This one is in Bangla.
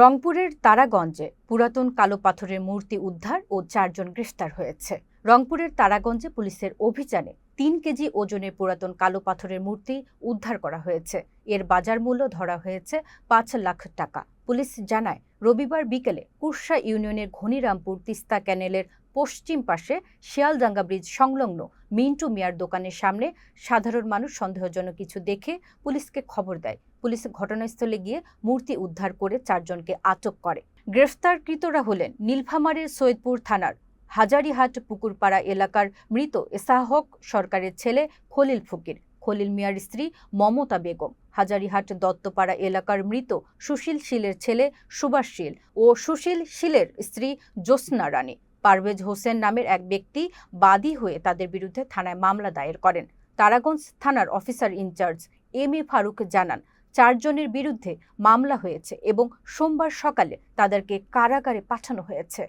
রংপুরের তারাগঞ্জে পুরাতন কালো পাথরের মূর্তি উদ্ধার ও চারজন গ্রেফতার হয়েছে। রংপুরের তারাগঞ্জে পুলিশের অভিযানে তিন কেজি ওজনের পুরাতন কালো পাথরের মূর্তি উদ্ধার করা হয়েছে। এর বাজার মূল্য ধরা হয়েছে পাঁচ লাখ টাকা। পুলিশ জানায়, রবিবার বিকেলে কুর্সা ইউনিয়নের ঘনিরামপুর তিস্তা ক্যানেলের পশ্চিম পাশে শিয়ালদাঙ্গা ব্রিজ সংলগ্ন মিন্টু মিয়ার দোকানের সামনে সাধারণ মানুষ সন্দেহজনক কিছু দেখে পুলিশকে খবর দেয়। পুলিশ ঘটনাস্থলে গিয়ে মূর্তি উদ্ধার করে চারজনকে আটক করে। গ্রেফতারকৃতরা হলেন নীলফামারের সৈয়দপুর থানার হাজারিহাট পুকুরপাড়া এলাকার মৃত এসাহক সরকারের ছেলে খলিল ফকির। খলিল মিয়ার স্ত্রী মমতা বেগম। হাজারিহাট দত্তপাড়া এলাকার মৃত সুশীল শীলের ছেলে সুভাষ শীল ও সুশীল শীলের স্ত্রী জ্যোৎস্না রানী। পারভেজ হোসেন নামের এক ব্যক্তি বাদী হয়ে তাদের বিরুদ্ধে থানায় মামলা দায়ের করেন। তারাগঞ্জ থানার officer in charge M A Faruk জানান, চারজনের বিরুদ্ধে মামলা হয়েছে এবং সোমবার সকালে তাদেরকে কারাগারে পাঠানো হয়েছে।